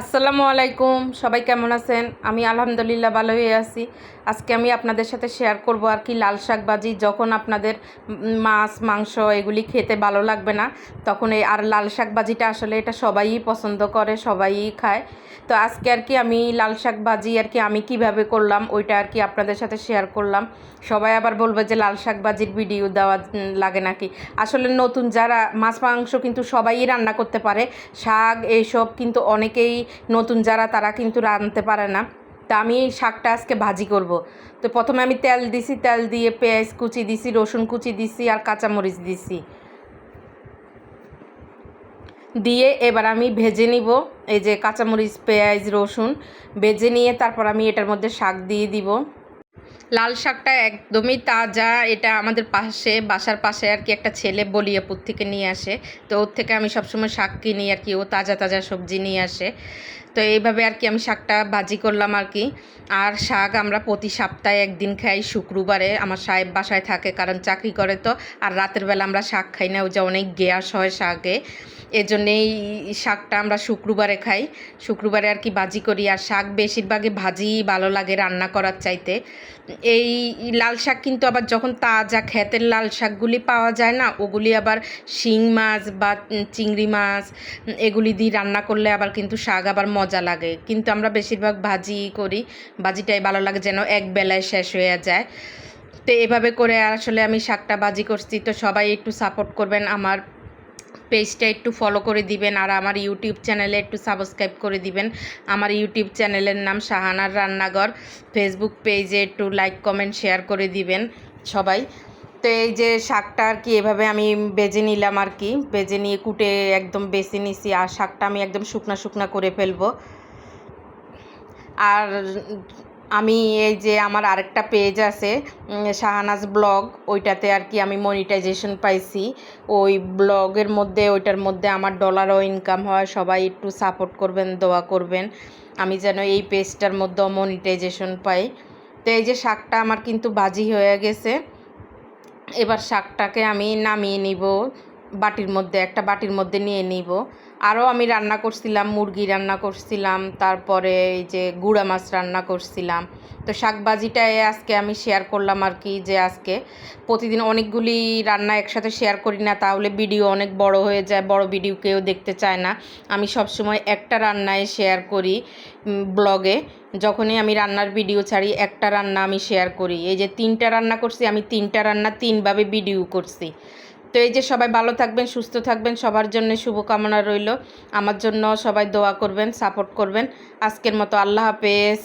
আসসালামু আলাইকুম, সবাই কেমন আছেন? আমি আলহামদুলিল্লাহ ভালো হয়ে আছি। আজকে আমি আপনাদের সাথে শেয়ার করব আর কি লাল শাক ভাজি। যখন আপনাদের মাছ, মাংস এগুলি খেতে ভালো লাগবে না, তখন এই আর লাল শাক ভাজিটা আসলে এটা সবাই পছন্দ করে, সবাই খায়। তো আজকে আর কি আমি লাল শাক ভাজি আর কি আমি কীভাবে করলাম, ওইটা আর কি আপনাদের সাথে শেয়ার করলাম। সবাই আবার বলবে যে লাল শাক ভাজির ভিডিও দেওয়া লাগে নাকি? আসলে নতুন যারা মাছ, মাংস কিন্তু সবাই রান্না করতে পারে। শাক, এইসব কিন্তু অনেকেই নতুন যারা, তারা কিন্তু রাঁধতে পারে না। তা আমি এই শাকটা আজকে ভাজি করব। তো প্রথমে আমি তেল দিছি, তেল দিয়ে পেঁয়াজ কুচি দিছি, রসুন কুচি দিছি আর কাঁচামরিচ দিছি। দিয়ে এবার আমি ভেজে নিব, এই যে কাঁচামরিচ, পেঁয়াজ, রসুন, ভেজে নিয়ে তারপর আমি এটার মধ্যে শাক দিয়ে দিব। লাল শাকটা একদমই তাজা, এটা আমাদের পাশে, বাসার পাশে আর কি একটা ছেলে বলিয়াপুর থেকে নিয়ে আসে। তো ওর থেকে আমি সবসময় শাক কিনি আর কি, ও তাজা তাজা সবজি নিয়ে আসে। তো এইভাবে আর কি আমি শাকটা ভাজি করলাম আর কি। আর শাক আমরা প্রতি সপ্তাহে একদিন খাই, শুক্রবারে। আমার সাহেব বাসায় থাকে, কারণ চাকরি করে তো। আর রাতের বেলা আমরা শাক খাই না ও যে অনেক গ্যাস হয় শাকে। এজন্যেই শাকটা আমরা শুক্রবারে খাই। শুক্রবারে আর কি ভাজি করি। আর শাক বেশিরভাগই ভাজি ভালো লাগে রান্না করার চাইতে। এই লাল শাক কিন্তু আবার যখন তাজা ক্ষেতের লাল শাকগুলি পাওয়া যায় না, ওগুলি আবার শিং মাছ বা চিংড়ি মাছ এগুলি দিয়ে রান্না করলে আবার কিন্তু শাক আবার মজা লাগে। কিন্তু আমরা বেশিরভাগ ভাজি করি, ভাজিটাই ভালো লাগে যেন এক বেলায় শেষ হয়ে যায়। তো এভাবে করে আসলে আমি শাকটা ভাজি করছি। তো সবাই একটু সাপোর্ট করবেন আমার পেজটা একটু ফলো করে দিবেন আর আমার ইউটিউব চ্যানেলে একটু সাবস্ক্রাইব করে দিবেন। আমার ইউটিউব চ্যানেলের নাম শাহানার রান্নাঘর। ফেসবুক পেজে একটু লাইক কমেন্ট শেয়ার করে দিবেন সবাই। তো এই যে শাকটা আর কি এভাবে আমি বেজে নিলাম আর কি। বেজে নিয়ে কুটে একদম বেছে নিছি আর শাকটা আমি একদম শুকনা শুকনা করে ফেলব। আর আমি এই যে আমার আরেকটা পেজ আছে শাহানাজ ব্লগ ওইটাতে আর কি আমি মনিটাইজেশন পাইছি। ওই ব্লগের মধ্যে, ওইটার মধ্যে আমার ডলারও ইনকাম হয়, সবাই একটু সাপোর্ট করবেন, দোয়া করবেন। আমি যেন এই পেজটার মধ্যেও মনিটাইজেশন পাই। তো এই যে শাকটা আমার কিন্তু বাজি হয়ে গেছে। এবার শাকটাকে আমি নামিয়ে নিব। বাটির মধ্যে, একটা বাটির মধ্যে নিয়ে নিব। আরও আমি রান্না করছিলাম, মুরগি রান্না করছিলাম, তারপরে এই যে গুঁড়া মাছ রান্না করছিলাম। তো শাকবাজিটাই আজকে আমি শেয়ার করলাম আর কি যে আজকে প্রতিদিন অনেকগুলি রান্না একসাথে শেয়ার করি না, তাহলে ভিডিও অনেক বড় হয়ে যায়, বড় ভিডিও কেউ দেখতে চায় না। আমি সবসময় একটা রান্নায় শেয়ার করি ব্লগে যখনই আমি রান্নার ভিডিও ছাড়ি, একটা রান্না আমি শেয়ার করি। এই যে তিনটা রান্না করছি, আমি তিনটা রান্না তিনভাবে ভিডিও করছি। তো এই যে সবাই ভালো থাকবেন, সুস্থ থাকবেন, সবার জন্য শুভকামনা রইল। আমার জন্য সবাই দোয়া করবেন, সাপোর্ট করবেন। আজকের মতো আল্লাহ হাফেজ।